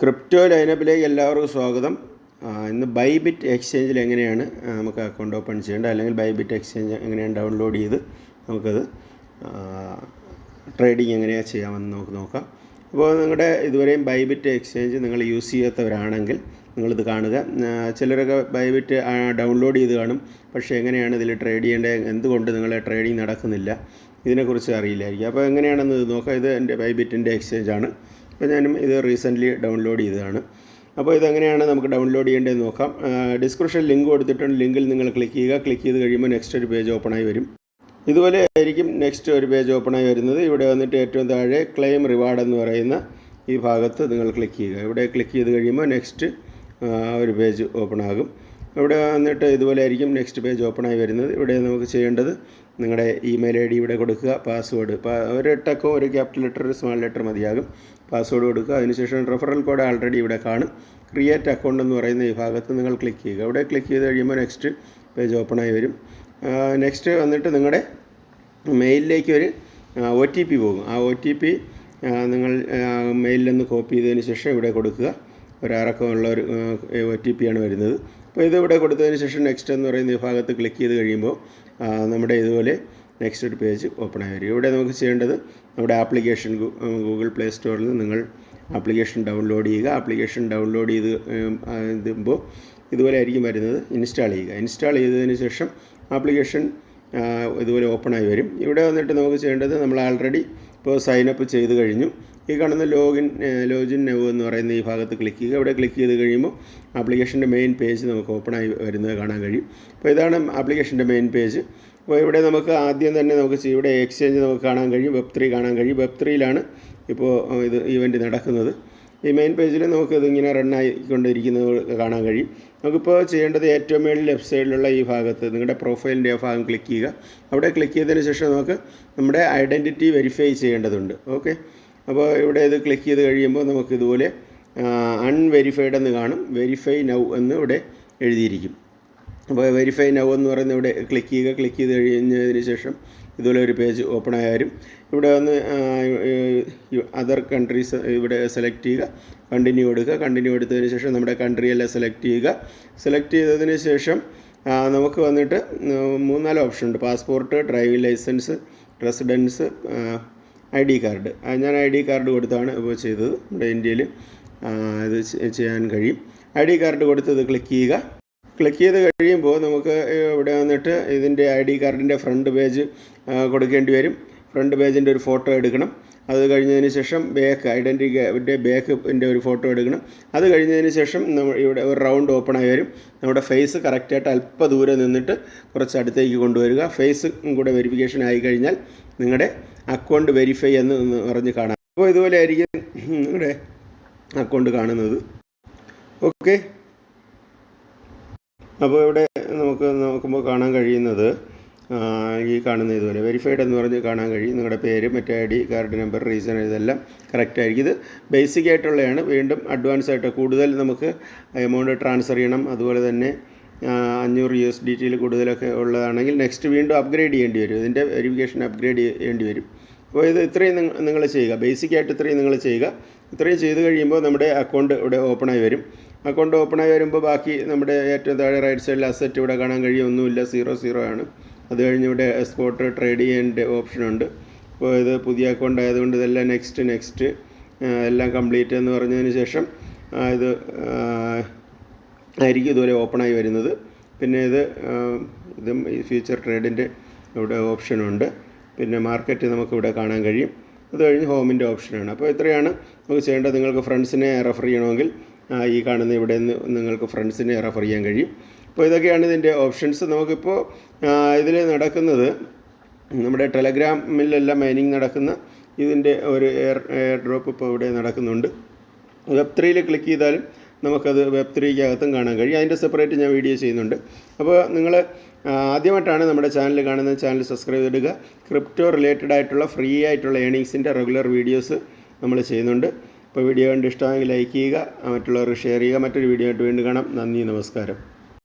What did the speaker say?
Crypto ലൈനപ്പിലേക്ക് എല്ലാവർക്കും സ്വാഗതം. ഇന്ന് ബൈബിറ്റ് എക്സ്ചേഞ്ചിൽ എങ്ങനെയാണ് നമുക്ക് അക്കൗണ്ട് ഓപ്പൺ ചെയ്യേണ്ടത്? അല്ലെങ്കിൽ ബൈബിറ്റ് എക്സ്ചേഞ്ച് എങ്ങനെയാണ് ഡൗൺലോഡ് ചെയ്ത് നമുക്കത് ട്രേഡിംഗ് എങ്ങനെയാണ് ചെയ്യാമെന്ന് നമുക്ക് നോക്കാം. അപ്പോൾ നിങ്ങളുടെ ഇതുവരെയും ബൈബിറ്റ് എക്സ്ചേഞ്ച് നിങ്ങൾ യൂസ് ചെയ്യാത്തവരാണെങ്കിൽ നിങ്ങളിത് കാണുക. ചിലരൊക്കെ ബൈബിറ്റ് ഡൗൺലോഡ് ചെയ്ത് കാണും. പക്ഷേ എങ്ങനെയാണ് ഇതിൽ ട്രേഡ് ചെയ്യേണ്ടത്? എന്തുകൊണ്ട് നിങ്ങളെ ട്രേഡിംഗ് നടക്കുന്നില്ല? ഇതിനെക്കുറിച്ച് അറിയില്ലായിരിക്കും. അപ്പോൾ എങ്ങനെയാണെന്ന് നോക്കാം. ഇത് എന്റെ ബൈബിറ്റിന്റെ എക്സ്ചേഞ്ചാണ് അപ്പോൾ ഞാനും ഇത് റീസെന്റ്ലി ഡൗൺലോഡ് ചെയ്തതാണ്. അപ്പോൾ ഇതെങ്ങനെയാണ് നമുക്ക് ഡൗൺലോഡ് ചെയ്യേണ്ടതെന്ന് നോക്കാം. ഡിസ്ക്രിപ്ഷൻ ലിങ്ക് കൊടുത്തിട്ടുണ്ട്. ലിങ്കിൽ നിങ്ങൾ ക്ലിക്ക് ചെയ്യുക. ക്ലിക്ക് ചെയ്ത് കഴിയുമ്പോൾ നെക്സ്റ്റ് ഒരു പേജ് ഓപ്പണായി വരും. ഇതുപോലെ ആയിരിക്കും നെക്സ്റ്റ് ഒരു പേജ് ഓപ്പണായി വരുന്നത്. ഇവിടെ വന്നിട്ട് ഏറ്റവും താഴെ ക്ലെയിം റിവാർഡ് എന്ന് പറയുന്ന ഈ ഭാഗത്ത് നിങ്ങൾ ക്ലിക്ക് ചെയ്യുക. ഇവിടെ ക്ലിക്ക് ചെയ്ത് കഴിയുമ്പോൾ നെക്സ്റ്റ് ഒരു പേജ് ഓപ്പൺ ആകും. ഇവിടെ വന്നിട്ട് ഇതുപോലെ ആയിരിക്കും നെക്സ്റ്റ് പേജ് ഓപ്പൺ ആയി വരുന്നത്. ഇവിടെ നമുക്ക് ചെയ്യേണ്ടത് നിങ്ങളുടെ ഇമെയിൽ ഐ ഡി ഇവിടെ കൊടുക്കുക. പാസ്വേഡ് ഒരു ടക്കോ ഒരു ക്യാപിറ്റൽ ലെറ്റർ ഒരു സ്മാൾ ലെറ്റർ മതിയാകും. പാസ്വേഡ് കൊടുക്കുക. അതിനുശേഷം റെഫറൽ കോഡ് ആൾറെഡി ഇവിടെ കാണും. ക്രിയേറ്റ് അക്കൗണ്ട് എന്ന് പറയുന്ന ഈ ഭാഗത്ത് നിങ്ങൾ ക്ലിക്ക് ചെയ്യുക. അവിടെ ക്ലിക്ക് ചെയ്ത് കഴിയുമ്പോൾ നെക്സ്റ്റ് പേജ് ഓപ്പൺ ആയി വരും. നെക്സ്റ്റ് വന്നിട്ട് നിങ്ങളുടെ മെയിലിലേക്ക് ഒരു ഒ ടി പി പോകും. ആ ഒ ടി പി നിങ്ങൾ മെയിലിൽ നിന്ന് കോപ്പി ചെയ്തതിന് ശേഷം ഇവിടെ കൊടുക്കുക. ഒരക്കമുള്ള ഒരു ഒ ടി പി ആണ് വരുന്നത്. അപ്പോൾ ഇത് ഇവിടെ കൊടുത്തതിന് ശേഷം നെക്സ്റ്റ് എന്ന് പറയുന്ന ഈ ഭാഗത്ത് ക്ലിക്ക് ചെയ്ത് കഴിയുമ്പോൾ നമ്മുടെ ഇതുപോലെ നെക്സ്റ്റ് ഒരു പേജ് ഓപ്പൺ ആയി വരും. ഇവിടെ നമുക്ക് ചെയ്യേണ്ടത് നമ്മുടെ ആപ്ലിക്കേഷൻ ഗൂഗിൾ പ്ലേ സ്റ്റോറിൽ നിങ്ങൾ ആപ്ലിക്കേഷൻ ഡൗൺലോഡ് ചെയ്യുക. ആപ്ലിക്കേഷൻ ഡൗൺലോഡ് ചെയ്ത് ഇതുമ്പോൾ ഇതുപോലെ ആയിരിക്കും വരുന്നത്. ഇൻസ്റ്റാൾ ചെയ്യുക. ഇൻസ്റ്റാൾ ചെയ്തതിന് ശേഷം ആപ്ലിക്കേഷൻ ഇതുപോലെ ഓപ്പൺ ആയി വരും. ഇവിടെ വന്നിട്ട് നമുക്ക് ചെയ്യേണ്ടത് നമ്മൾ ആൾറെഡി ഇപ്പോൾ സൈനപ്പ് ചെയ്ത് കഴിഞ്ഞു. ഈ കാണുന്ന ലോഗിൻ ലോജിൻ നെവ് എന്ന് പറയുന്ന ഈ ഭാഗത്ത് ക്ലിക്ക് ചെയ്യുക. ഇവിടെ ക്ലിക്ക് ചെയ്ത് കഴിയുമ്പോൾ ആപ്ലിക്കേഷന്റെ മെയിൻ പേജ് നമുക്ക് ഓപ്പൺ ആയി വരുന്നത് കാണാൻ കഴിയും. അപ്പോൾ ഇതാണ് ആപ്ലിക്കേഷന്റെ മെയിൻ പേജ് അപ്പോൾ ഇവിടെ നമുക്ക് ആദ്യം തന്നെ നമുക്ക് ഇവിടെ എക്സ്ചേഞ്ച് നമുക്ക് കാണാൻ കഴിയും വെബ് ത്രീ കാണാൻ കഴിയും. വെബ് ത്രീയിലാണ് ഇപ്പോൾ ഇത് ഇവന്റ് നടക്കുന്നത്. ഈ മെയിൻ പേജിൽ നമുക്ക് ഇതിങ്ങനെ റൺ ആയിക്കൊണ്ടിരിക്കുന്നത് കാണാൻ കഴിയും. നമുക്കിപ്പോൾ ചെയ്യേണ്ടത് ഏറ്റവും മേളിൽ ലെഫ്റ്റ് സൈഡിലുള്ള ഈ ഭാഗത്ത് നിങ്ങളുടെ പ്രൊഫൈലിന്റെ ആ ഭാഗം ക്ലിക്ക് ചെയ്യുക. അവിടെ ക്ലിക്ക് ചെയ്തതിന് ശേഷം നമുക്ക് നമ്മുടെ ഐഡന്റിറ്റി വെരിഫൈ ചെയ്യേണ്ടതുണ്ട്. ഓക്കെ അപ്പോൾ ഇവിടെ ഇത് ക്ലിക്ക് ചെയ്ത് കഴിയുമ്പോൾ നമുക്ക് ഇതുപോലെ അൺവെരിഫൈഡ് എന്ന് കാണും. വെരിഫൈ നൗ എന്ന് ഇവിടെ എഴുതിയിരിക്കും. അപ്പോൾ വെരിഫൈ നൗ എന്ന് പറയുന്ന ഇവിടെ ക്ലിക്ക് ചെയ്യുക ക്ലിക്ക് ചെയ്ത് കഴിഞ്ഞതിന് ശേഷം ഇതുപോലെ ഒരു പേജ് ഓപ്പൺ ആയാലും ഇവിടെ വന്ന് അതർ കൺട്രീസ് ഇവിടെ സെലക്ട് ചെയ്യുക കണ്ടിന്യൂ എടുക്കുക കണ്ടിന്യൂ എടുത്തതിന് ശേഷം നമ്മുടെ കൺട്രി കൺട്രിയെല്ലാം സെലക്ട് ചെയ്യുക. സെലക്ട് ചെയ്തതിന് ശേഷം നമുക്ക് വന്നിട്ട് മൂന്നാൽ ഓപ്ഷൻ ഉണ്ട്. Passport driving licence residence I D card. ഞാൻ ഐ ഡി കാർഡ് കൊടുത്താണ് ഇപ്പോൾ ചെയ്തത്. നമ്മുടെ ഇന്ത്യയിൽ ഇത് ചെയ്യാൻ കഴിയും. ഐ ഡി കാർഡ് കൊടുത്ത് ഇത് ക്ലിക്ക് ചെയ്യുക. ക്ലിക്ക് ചെയ്ത് കഴിയുമ്പോൾ നമുക്ക് ഇവിടെ വന്നിട്ട് ഇതിന്റെ ഐ ഡി കാർഡിന്റെ ഫ്രണ്ട് പേജ് കൊടുക്കേണ്ടി വരും. ഫ്രണ്ട് പേജിന്റെ ഒരു ഫോട്ടോ എടുക്കണം. അത് കഴിഞ്ഞതിന് ശേഷം ബാക്ക് ഐഡന്റിറ്റിന്റെ ബാക്കിന്റെ ഒരു ഫോട്ടോ എടുക്കണം. അത് കഴിഞ്ഞതിന് ശേഷം നമ്മൾ ഇവിടെ ഒരു റൗണ്ട് ഓപ്പൺ ആയി വരും. നമ്മുടെ ഫേസ് കറക്റ്റായിട്ട് അല്പ ദൂരെ നിന്നിട്ട് കുറച്ച് അടുത്തേക്ക് കൊണ്ടുവരിക. ഫേസ് കൂടെ വെരിഫിക്കേഷൻ ആയി കഴിഞ്ഞാൽ നിങ്ങളുടെ അക്കൗണ്ട് വെരിഫൈ എന്ന് പറഞ്ഞ് കാണാം. അപ്പോൾ ഇതുപോലെ ആയിരിക്കും നിങ്ങളുടെ അക്കൗണ്ട് കാണുന്നത്. ഓക്കെ അപ്പോൾ ഇവിടെ നമുക്ക് നോക്കുമ്പോൾ കാണാൻ കഴിയുന്നത് ഈ കാണുന്ന ഇതുപോലെ വെരിഫൈഡ് എന്ന് പറഞ്ഞ് കാണാൻ കഴിയും. നിങ്ങളുടെ പേര് മറ്റേ I D card number reason ഇതെല്ലാം കറക്റ്റ് ആയിരിക്കും. ഇത് ബേസിക് ആയിട്ടുള്ളതാണ്. വീണ്ടും അഡ്വാൻസ് ആയിട്ട് കൂടുതൽ നമുക്ക് എമൗണ്ട് ട്രാൻസ്ഫർ ചെയ്യണം. അതുപോലെ തന്നെ അഞ്ഞൂറ് യു എസ് ഡി ടിയിൽ കൂടുതലൊക്കെ ഉള്ളതാണെങ്കിൽ നെക്സ്റ്റ് വീണ്ടും അപ്ഗ്രേഡ് ചെയ്യേണ്ടി വരും. ഇതിന്റെ വെരിഫിക്കേഷൻ അപ്ഗ്രേഡ് ചെയ്യേണ്ടി വരും. അപ്പോൾ ഇത് ഇത്രയും നിങ്ങൾ ചെയ്യുക. ബേസിക്കായിട്ട് ഇത്രയും നിങ്ങൾ ചെയ്യുക. ഇത്രയും ചെയ്ത് കഴിയുമ്പോൾ നമ്മുടെ അക്കൗണ്ട് ഇവിടെ ഓപ്പണായി വരും. അക്കൗണ്ട് ഓപ്പൺ ആയി വരുമ്പോൾ ബാക്കി നമ്മുടെ ഏറ്റവും താഴെ റൈറ്റ് സൈഡിൽ അസറ്റ് ഇവിടെ കാണാൻ കഴിയും ഒന്നുമില്ല സീറോ സീറോ ആണ്. അത് കഴിഞ്ഞ് ഇവിടെ സ്പോട്ട് ട്രേഡ് ചെയ്യേണ്ട ഓപ്ഷനുണ്ട് അപ്പോൾ ഇത് പുതിയ അക്കൗണ്ട് ആയതുകൊണ്ട് ഇതെല്ലാം നെക്സ്റ്റ് നെക്സ്റ്റ് എല്ലാം കംപ്ലീറ്റ് എന്ന് പറഞ്ഞതിന് ശേഷം ഇത് ആയിരിക്കും ഇതുപോലെ ഓപ്പണായി വരുന്നത്. പിന്നെ ഇത് ഇതും ഈ ഫ്യൂച്ചർ ട്രേഡിന്റെ ഇവിടെ ഓപ്ഷനുണ്ട് പിന്നെ മാർക്കറ്റ് നമുക്കിവിടെ കാണാൻ കഴിയും. അത് കഴിഞ്ഞ് ഹോമിന്റെ ഓപ്ഷനാണ് അപ്പോൾ ഇത്രയാണ്. നമുക്ക് ചെയ്യേണ്ടത് നിങ്ങൾക്ക് ഫ്രണ്ട്സിനെ റെഫർ ചെയ്യണമെങ്കിൽ ഈ കാണുന്ന ഇവിടെ നിന്ന് നിങ്ങൾക്ക് ഫ്രണ്ട്സിനെ റെഫർ ചെയ്യാൻ കഴിയും. അപ്പോൾ ഇതൊക്കെയാണ് ഇതിന്റെ ഓപ്ഷൻസ്. നമുക്കിപ്പോൾ ഇതിൽ നടക്കുന്നത് നമ്മുടെ ടെലഗ്രാമിലെല്ലാം മൈനിങ് നടക്കുന്ന ഇതിന്റെ ഒരു എയർ എയർ ഡ്രോപ്പ് ഇപ്പോൾ ഇവിടെ നടക്കുന്നുണ്ട്. വെബ് ത്രീയിൽ ക്ലിക്ക് ചെയ്താലും നമുക്കത് വെബ് ത്രീക്കകത്തും കാണാൻ കഴിയും. അതിന്റെ സെപ്പറേറ്റ് ഞാൻ വീഡിയോ ചെയ്യുന്നുണ്ട്. അപ്പോൾ നിങ്ങൾ ആദ്യമായിട്ടാണ് നമ്മുടെ ചാനൽ കാണുന്ന ചാനൽ സബ്സ്ക്രൈബ് ചെയ്തിടുക. ക്രിപ്റ്റോ റിലേറ്റഡ് ആയിട്ടുള്ള ഫ്രീ ആയിട്ടുള്ള ഏണിങ്സിന്റെ റെഗുലർ വീഡിയോസ് നമ്മൾ ചെയ്യുന്നുണ്ട്. അപ്പോൾ വീഡിയോ കണ്ട് ഇഷ്ടമായെങ്കിൽ ലൈക്ക് ചെയ്യുക മറ്റുള്ളവർക്ക് ഷെയർ ചെയ്യുക. മറ്റൊരു വീഡിയോ ആയിട്ട് വീണ്ടും കാണാം. നന്ദി നമസ്കാരം.